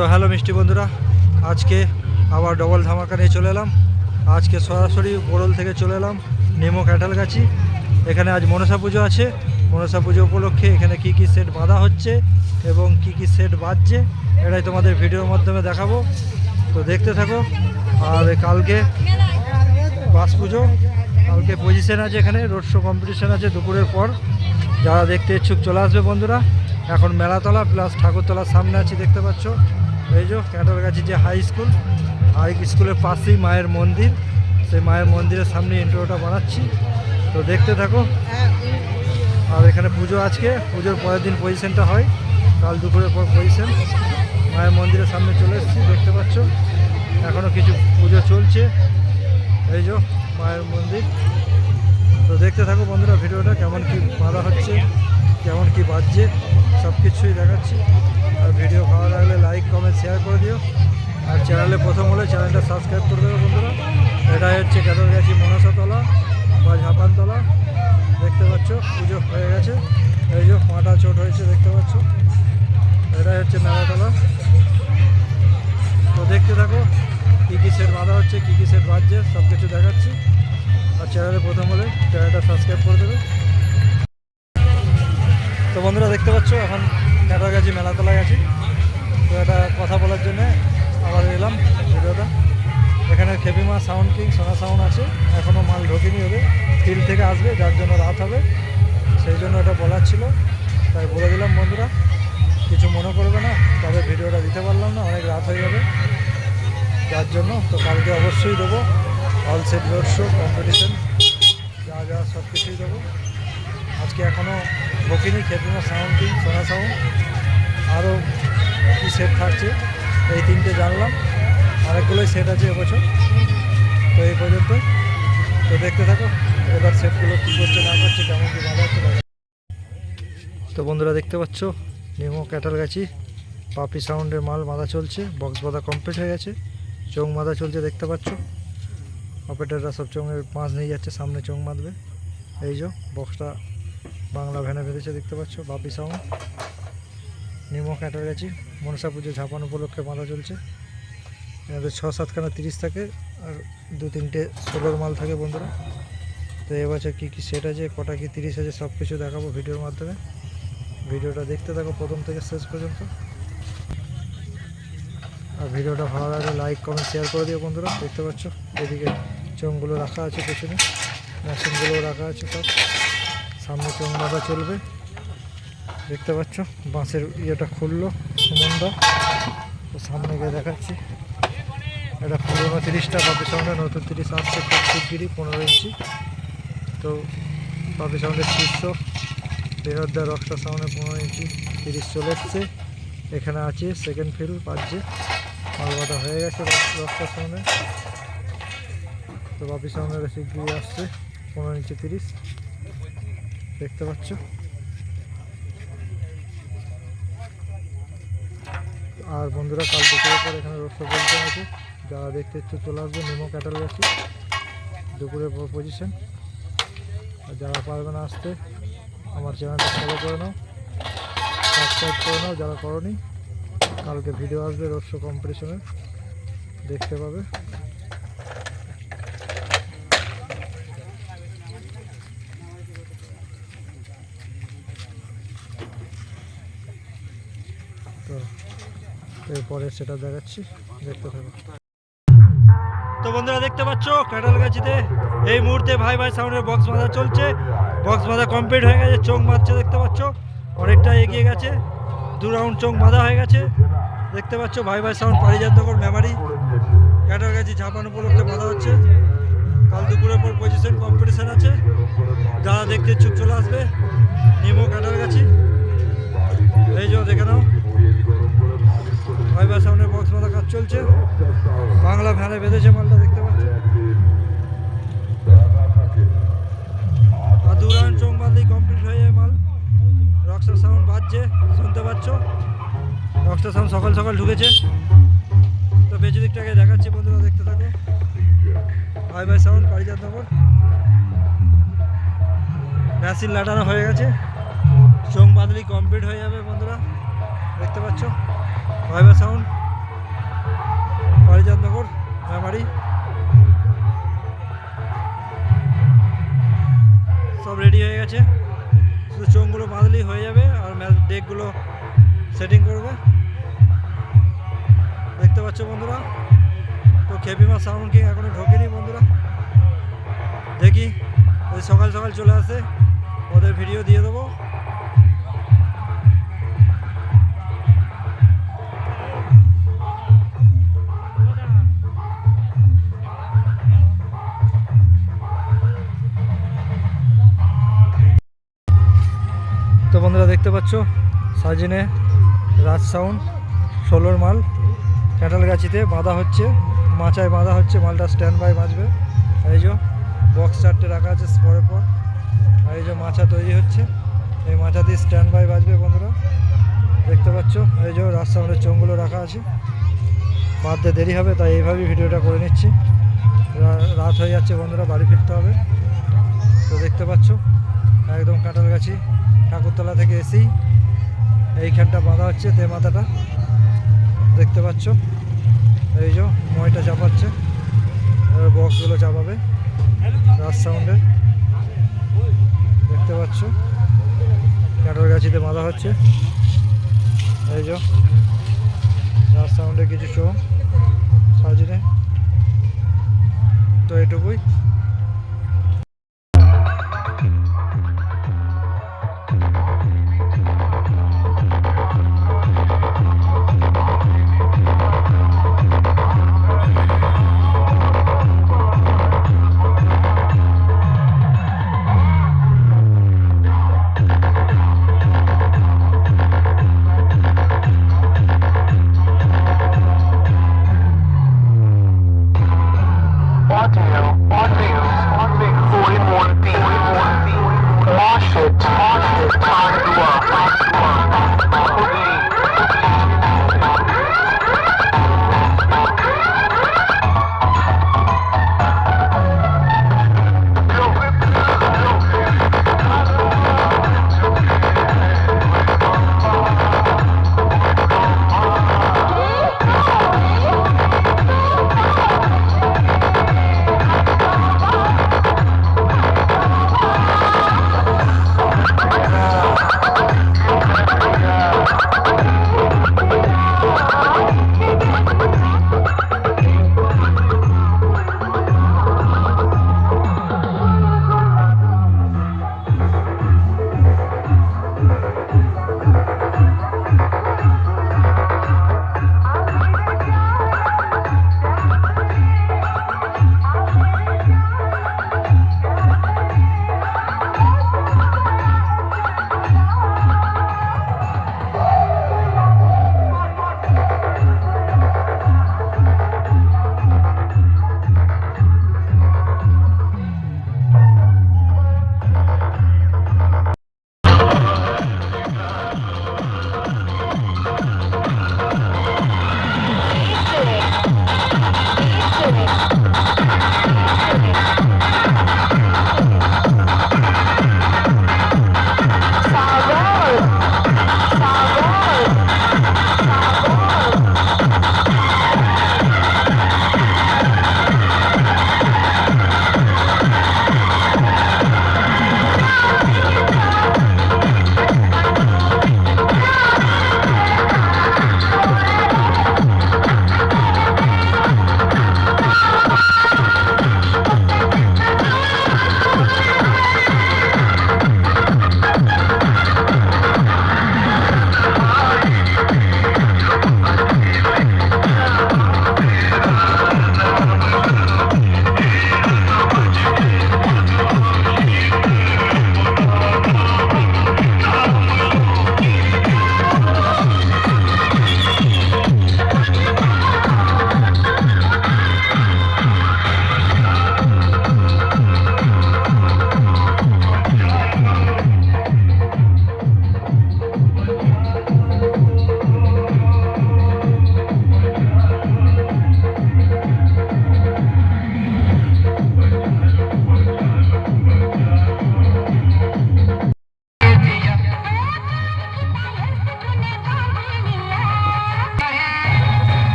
তো হ্যালো মিষ্টি বন্ধুরা, আজকে আবার ডবল ধামাকা নিয়ে চলে এলাম। আজকে সরাসরি বোরল থেকে চলে এলাম, নেমো ক্যাটালগাছি। এখানে আজ মনসা পুজো আছে। মনসা পুজো উপলক্ষে এখানে কি কি সেট বাঁধা হচ্ছে এবং কি কি সেট বাজছে, এটাই তোমাদের ভিডিওর মাধ্যমে দেখাবো। তো দেখতে থাকো, আর কালকে বাস পুজো, কালকে পজিশন আছে এখানে রোড শো কম্পিটিশন আছে দুপুরের পর। যারা দেখতে ইচ্ছুক চলে আসবে বন্ধুরা, এখন মেলাতলা প্লাস ঠাকুরতলার সামনে আছি, দেখতে পাচ্ছ। এই যে ক্যাটারগাছি যে হাই স্কুল হাই স্কুলের পাশেই মায়ের মন্দির। সেই মায়ের মন্দিরের সামনে ইন্ট্রোটা বানাচ্ছি। তো দেখতে থাকো। আর এখানে পুজো আজকে। পুজোর পরের দিন পজিশনটা হয়। কাল দুপুরের পর পজিশন মায়ের মন্দিরের সামনে চলে এসেছি, দেখতে পাচ্ছ। এখনও কিছু পুজো চলছে। এই যে মায়ের মন্দির। তো দেখতে থাকো বন্ধুরা, ভিডিওটা কেমন কি বাঁধা হচ্ছে। কেমন কি বাজছে, সব কিছুই দেখাচ্ছি। আর ভিডিও ভালো লাগলে লাইক কমেন্ট শেয়ার করে দিও। আর চ্যানেলে প্রথম হলে চ্যানেলটা সাবস্ক্রাইব করে দেবে বন্ধুরা। এটাই হচ্ছে ক্যাটারগাছি মনসাতলা বা ঝাপানতলা। দেখতে পাচ্ছ, পুজো হয়ে গেছে। এই যে মাটা চোট হয়েছে, দেখতে পাচ্ছ। এটাই হচ্ছে মেলাতলা। তো দেখতে থাকো, কী কী সেট বাঁধা হচ্ছে, কী কী সেট বাজছে, সব কিছু দেখাচ্ছি। আর চ্যানেলে প্রথম হলে চ্যানেলটা সাবস্ক্রাইব করে দেবে। তো বন্ধুরা দেখতে পাচ্ছ, এখন ক্যাটারগাছি মেলাতলা গেছি তো এটা কথা বলার জন্যে আবার এলাম ভিডিওটা। এখানে Khepima sound king, Sona sound আছে। এখনও মাল ঢোকেনি ওদের। ফিল্ড থেকে আসবে, যার জন্য রাত হবে। সেই জন্য এটা বলার ছিল। তাই বলে দিলাম বন্ধুরা, কিছু মনে করবে না, তবে ভিডিওটা দিতে পারলাম না, অনেক রাত হয়ে যাবে যার জন্য তো কালকে অবশ্যই দেবো। All set road show competition যা যা সব কিছুই দেবো। আজকে এখনও ঢোকিনি খেপিমা সাউন্ড সোনা সাউন্ড, আরও কী সেট থাকছে। এই তিনটে জানলাম। অনেকগুলোই সেট আছে এবছর। তো এই পর্যন্ত তো দেখতে থাকো, এবার সেটগুলো কী করছে, না করছে, কেমন কী ভালো হচ্ছে তো বন্ধুরা দেখতে পাচ্ছ নিমো ক্যাটাল গাছি পাপি সাউন্ডের মাল বাঁধা চলছে বক্স বাঁধা কমপ্লিট হয়ে গেছে চোং বাঁধা চলছে, দেখতে পাচ্ছ। অপারেটাররা সব চোঙের মাছ নিয়ে যাচ্ছে, সামনে চোং বাঁধবে। এই যে বক্সটা বাংলা ভ্যানে বেঁধেছে দেখতে পাচ্ছ, বাপি সাউন্ড নিমো ক্যাটার গেছি মনসা পুজো ঝাপান উপলক্ষে বাঁধা চলছে। এনাদের ছ সাতখানা তিরিশ থাকে, আর দু তিনটে ষোলোর মাল থাকে বন্ধুরা। তো এবছর কী কী সেট আছে, কটা কি তিরিশ আছে সব কিছু দেখাবো ভিডিওর মাধ্যমে। ভিডিওটা দেখতে থাকো প্রথম থেকে শেষ পর্যন্ত। আর ভিডিওটা ভালো লাগলে লাইক কমেন্ট শেয়ার করে দিও বন্ধুরা, দেখতে পাচ্ছ? এদিকে চোঙগুলো রাখা আছে পেছনে মেশিনগুলো রাখা আছে সব। সামনে বাঁধা চলবে? দেখতে পাচ্ছ, বাঁশের ইয়েটা খুললো সুমনদা। তো সামনে গিয়ে দেখাচ্ছি। এটা পুরোনো তিরিশটা পাপি সাউন্ডে নতুন তিরিশ আসছে শিগগিরি পনেরো ইঞ্চি। তো পাপি সাউন্ডের শীর্ষ বিনোদা রক্সটা সাউন্ডে পনেরো ইঞ্চি, তিরিশ চলে এসছে। এখানে আছে সেকেন্ড ফিল পাচ্ছে মালবাটা হয়ে গেছে রক্সটা সাউন্ডে তো পাপি সাউন্ডের শিগগিরি আসছে, পনেরো ইঞ্চি তিরিশ। দেখতে পাচ্ছ? আর বন্ধুরা, কাল দুপুরের পর এখানে রোড বলতে আছে। যারা দেখতে ইচ্ছে চলে আসবে নিমো ক্যাটাল গেছে দুপুরের পর পজিশন আর যারা পারবে না আসতে, আমার চ্যানেলটা ফলো করে নাও। সাবস্ক্রাইব করে নাও যারা করনি। কালকে ভিডিও আসবে রোড কম্পিটিশনের দেখতে পাবে। এরপরে সেটা দেখাচ্ছি। দেখতে থাকো তো বন্ধুরা দেখতে পাচ্ছ ক্যাটালগাছিতে এই মুহূর্তে ভাই ভাই সাউন্ডের বক্স বাঁধা চলছে। বক্স বাঁধা কমপ্লিট হয়ে গেছে, চোখ বাঁধছে, দেখতে পাচ্ছ? অনেকটা এগিয়ে গেছে, দু রাউন্ড চোখ বাঁধা হয়ে গেছে। দেখতে পাচ্ছ, ভাই ভাই সাউন্ড পারিজাতনগর মেমারি ক্যাটালগাছি ঝাপান উপলক্ষে বাঁধা হচ্ছে। কাল দুপুরের পর পজিশন কম্পিটিশন আছে। যারা দেখতে ইচ্ছুক চলে আসবে, নিমো ক্যাটালগাছি এই যে দেখে নাও। চলছে। বাংলা ভ্যানে বেঁধেছে মালটা, দেখতে পাচ্ছ? আর দু রাউন্ড চোখ বাঁধলেই কমপ্লিট হয়ে যায় মাল। রক্সটার সাউন্ড বাজছে, শুনতে পাচ্ছ? রক্সটার সাউন্ড সকাল সকাল ঢুকেছে। তো বেঁচে দিকটাকে দেখাচ্ছি বন্ধুরা, দেখতে থাকো। ভাই ভাই সাউন্ড পারিজাত নগর। মেশিন লাটানো হয়ে গেছে। চোখ বাঁধলেই কমপ্লিট হয়ে যাবে বন্ধুরা, দেখতে পাচ্ছ? ভাইবা সাউন্ড মেমারি। সব রেডি হয়ে গেছে। শুধু চোঙগুলো বাঁধলেই হয়ে যাবে আর ডেকগুলো সেটিং করবে। দেখতে পাচ্ছ বন্ধুরা, তো খেপিমা সাউন্ড কিং এখনও ঢোকেনি বন্ধুরা। দেখি, ওই সকাল সকাল চলে আসে, ওদের ভিডিও দিয়ে দেবো। দেখতে পাচ্ছ? সাজিনে রাজ সাউন্ড, ষোলোর মাল কাঁঠালগাছিতে বাঁধা হচ্ছে, মাচায় বাঁধা হচ্ছে, মালটা স্ট্যান্ড বাই বাঁচবে এই যে বক্স চারটে রাখা আছে পরের পর। আর এই যে মাচা তৈরি হচ্ছে, এই মাছা দিয়ে স্ট্যান্ড বাই বাজবে বন্ধুরা। দেখতে পাচ্ছ? এই যে রাজ সাউন্ডের চোঙগুলো রাখা আছে। বাঁধতে দেরি হবে, তাই এইভাবেই ভিডিওটা করে নিচ্ছি। রাত হয়ে যাচ্ছে বন্ধুরা, বাড়ি ফিরতে হবে। তো দেখতে পাচ্ছ? একদম কাঁঠালগাছি ঠাকুরতলা থেকে এসেই এইখানটা বাঁধা হচ্ছে তে মাথাটা দেখতে পাচ্ছ? এই যে ময়টা চাপাচ্ছে। বক্সগুলো চাপাবে। রাজ সাউন্ডের দেখতে পাচ্ছ? গাছিতে বাঁধা হচ্ছে। এই যে রাজ সাউন্ডের কিছু শো সাজিনে তো এটুকুই। Wash it, wash it, time to up, time to up.